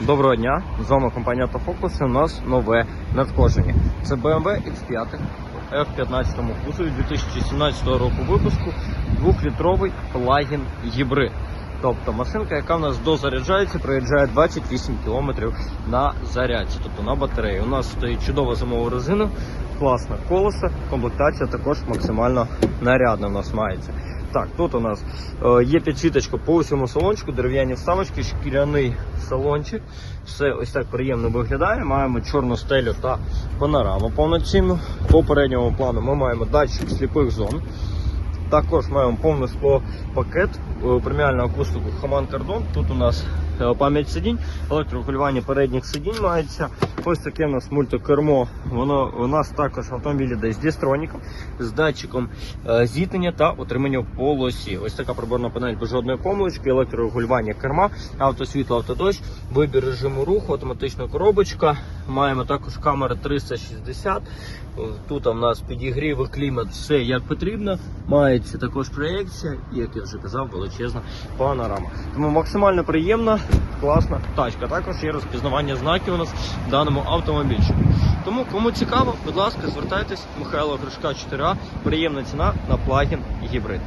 Доброго дня, з вами компанія Автофокус у нас нове надходження. Це BMW X5 F15 кузові 2017 року випуску, 2-літровий плагін гібрид. Тобто машинка, яка в нас дозаряджається, проїжджає 28 км на зарядці, тобто на батареї. У нас стоїть чудова зимова резина, класна колеса, комплектація також максимально нарядна у нас мається. Так, тут у нас е, є підсвіточка по всьому салончику, дерев'яні вставочки, шкіряний салончик. Все ось так приємно виглядає. Маємо чорну стелю та панораму повноцінну. По передньому плану ми маємо датчик сліпих зон. Також маємо повний скло пакет е, преміального акустику Хаман Кардон. Тут у нас е, пам'ять сидінь, електрорегулювання передніх сидінь мається. Ось таке у нас мультикермо. Воно у нас також в автомобілі десь з дістроніком, з датчиком е, зіткнення та отримання полосі. Ось така приборна панель без жодної помилочки, електрорегулювання керма, автосвітло, автодощ, вибір режиму руху, автоматична коробочка. Маємо також камери 360. Е, Тут у нас підігрів клімат, все як потрібно. Мається також проєкція, і як я вже казав, величезна панорама. Тому максимально приємна, класна тачка. Також є розпізнавання знаків у нас в даному автомобільчику. Тому кому цікаво, будь ласка, звертайтесь. Михайло Гришка 4А. Приємна ціна на плагін гібрид.